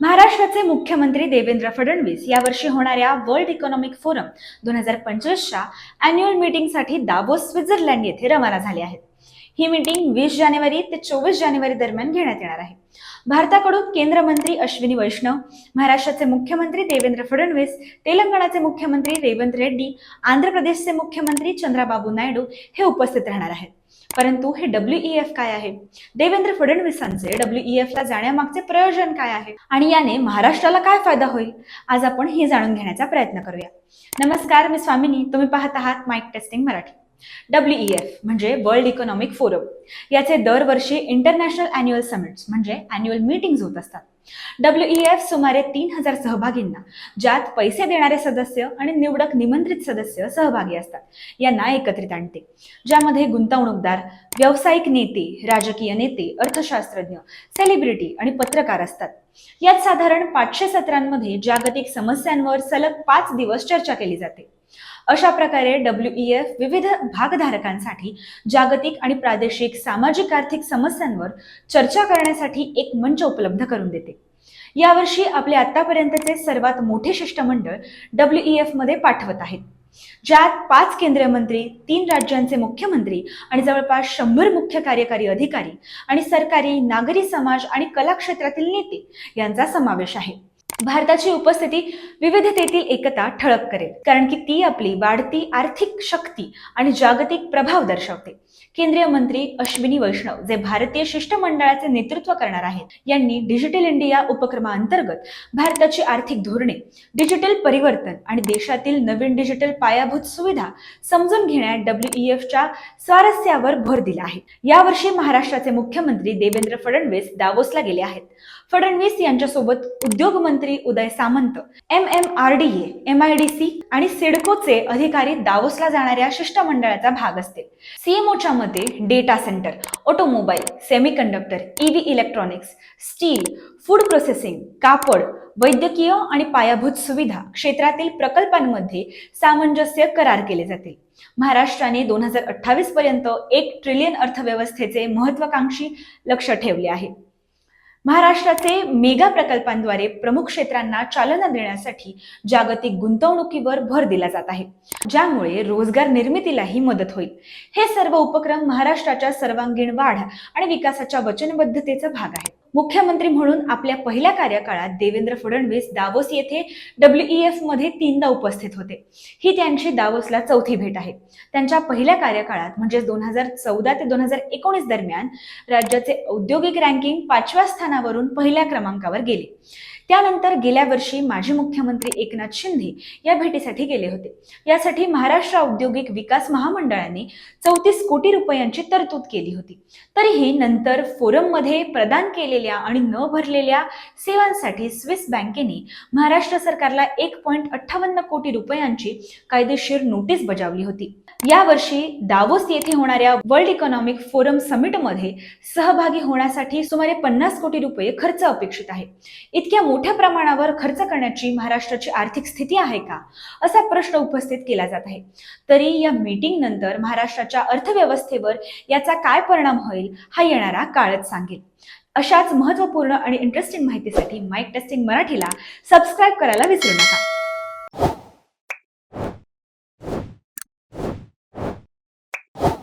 महाराष्ट्राचे मुख्यमंत्री देवेंद्र फडणवीस यावर्षी होणाऱ्या वर्ल्ड इकॉनॉमिक फोरम दोन हजार पंचवीसच्या अॅन्युअल मीटिंगसाठी दावोस स्वित्झर्लंड येथे रवाना झाले आहेत. ही मीटिंग वीस जानेवारी ते चोवीस जानेवारी दरम्यान घेण्यात येणार आहे. भारताकडून केंद्र मंत्री अश्विनी वैष्णव महाराष्ट्राचे मुख्यमंत्री देवेंद्र फडणवीस तेलंगणाचे मुख्यमंत्री रेवंत रेड्डी आंध्र प्रदेशचे मुख्यमंत्री चंद्राबाबू नायडू हे उपस्थित राहणार आहेत. परंतु हे डब्ल्यू ई एफ काय आहे? देवेंद्र फडणवीसांचे डब्ल्यू ई एफ ला जाण्यामागचे प्रयोजन काय आहे? आणि याने महाराष्ट्राला काय फायदा होईल? आज आपण हे जाणून घेण्याचा प्रयत्न करूया. नमस्कार मी स्वामिनी. तुम्ही पाहत आहात mike testing Marathi. W E F म्हणजे वर्ल्ड इकॉनॉमिक फोरम याचे दरवर्षी इंटरनॅशनल अॅन्युअल समिट्स म्हणजे अॅन्युअल मीटिंग्स होत असतात. डब्ल्यू ई एफ सुमारे तीन हजार सहभागींना ज्यात पैसे देणारे सदस्य आणि निवडक निमंत्रित सदस्य सहभागी असतात. यांना एकत्रित आणते. ज्यामध्ये गुंतवणूकदार व्यावसायिक नेते राजकीय नेते अर्थशास्त्रज्ञ सेलिब्रिटी आणि पत्रकार असतात. यात साधारण पाचशे सत्रांमध्ये जागतिक समस्यांवर सलग पाच दिवस चर्चा केली जाते. अशा प्रकारे डब्ल्यू ई एफ विविध भागधारकांसाठी जागतिक आणि प्रादेशिक सामाजिक आर्थिक समस्यांवर चर्चा करण्यासाठी एक मंच उपलब्ध करून देते. यावर्षी आपले आतापर्यंतचे सर्वात मोठे शिष्टमंडळ डब्ल्यू ई एफमध्ये पाठवत आहेत. ज्यात पाच केंद्रीय मंत्री तीन राज्यांचे मुख्यमंत्री आणि जवळपास शंभर मुख्य कार्यकारी अधिकारी आणि सरकारी नागरी समाज आणि कला क्षेत्रातील नेते यांचा समावेश आहे. भारताची उपस्थिती विविधतेतील एकता ठळक करेल. कारण की ती आपली वाढती आर्थिक शक्ती आणि जागतिक प्रभाव दर्शवते. केंद्रीय मंत्री अश्विनी वैष्णव जे भारतीय शिष्टमंडळाचे नेतृत्व करणार आहेत यांनी डिजिटल इंडिया उपक्रमाअंतर्गत भारताची आर्थिक धोरणे डिजिटल परिवर्तन आणि देशातील नवीन डिजिटल पायाभूत सुविधा समजून घेण्यात डब्ल्यू ई एफच्या स्वारस्यावर भर दिला आहे. यावर्षी महाराष्ट्राचे मुख्यमंत्री देवेंद्र फडणवीस दावोसला गेले आहेत. फडणवीस यांच्यासोबत उद्योग मंत्री Uday Samant M M R D A M I D C आणि सिडकोचे अधिकारी दावोसला जाणाऱ्या शिष्टमंडळाचा भाग असतील. सीएमओच्या मते data centre automobile semiconductor EV electronics steel food processing कापड वैद्यकीय आणि पायाभूत सुविधा क्षेत्रातील प्रकल्पांमध्ये सामंजस्य करार केले जातील. महाराष्ट्राने दोन हजार अठ्ठावीस पर्यंत एक ट्रिलियन अर्थव्यवस्थेचे महत्वाकांक्षी लक्ष ठेवले आहे. महाराष्ट्राचे मेगा प्रकल्पांद्वारे प्रमुख क्षेत्रांना चालना देण्यासाठी जागतिक गुंतवणुकीवर भर दिला जात आहे ज्यामुळे रोजगार निर्मितीलाही मदत होईल. हे सर्व उपक्रम महाराष्ट्राच्या सर्वांगीण वाढ आणि विकासाच्या वचनबद्धतेचा भाग आहे मुख्यमंत्री म्हणून आपल्या पहिल्या कार्यकाळात देवेंद्र फडणवीस दावोस येथे डब्ल्यू ई एफमध्ये तीनदा उपस्थित होते. ही त्यांची दावोसला चौथी भेट आहे. त्यांच्या पहिल्या कार्यकाळात म्हणजे दोन हजार चौदा ते दोन हजार एकोणीस दरम्यान राज्याचे औद्योगिक रँकिंग पाचव्या स्थानावरून पहिल्या क्रमांकावर गेले. त्यानंतर गेल्या वर्षी माजी मुख्यमंत्री एकनाथ शिंदे या भेटीसाठी गेले होते. यासाठी महाराष्ट्र औद्योगिक विकास महामंडळाने चौतीस कोटी रुपयांची तरतूद केली होती. तरीही नंतर फोरममध्ये प्रदान केलेल्या आणि न भरलेल्या सेवांसाठी स्विस बँकेने महाराष्ट्र सरकारला एक पॉईंट अठ्ठावन्न कोटी रुपयांची कायदेशीर नोटीस बजावली होती. यावर्षी दावोस येथे होणाऱ्या वर्ल्ड इकॉनॉमिक फोरम समिटमध्ये सहभागी होण्यासाठी सुमारे पन्नास कोटी रुपये खर्च अपेक्षित आहे. इतक्या मोठ्या प्रमाणावर खर्च करण्याची महाराष्ट्राची आर्थिक स्थिती आहे का? असा प्रश्न उपस्थित केला जात आहे. तरी या मीटिंग नंतर महाराष्ट्राच्या अर्थव्यवस्थेवर याचा काय परिणाम होईल हा येणारा काळच सांगेल. अशाच महत्त्वपूर्ण आणि इंटरेस्टिंग माहितीसाठी माईक टेस्टिंग मराठीला सबस्क्राईब करायला विसरू नका.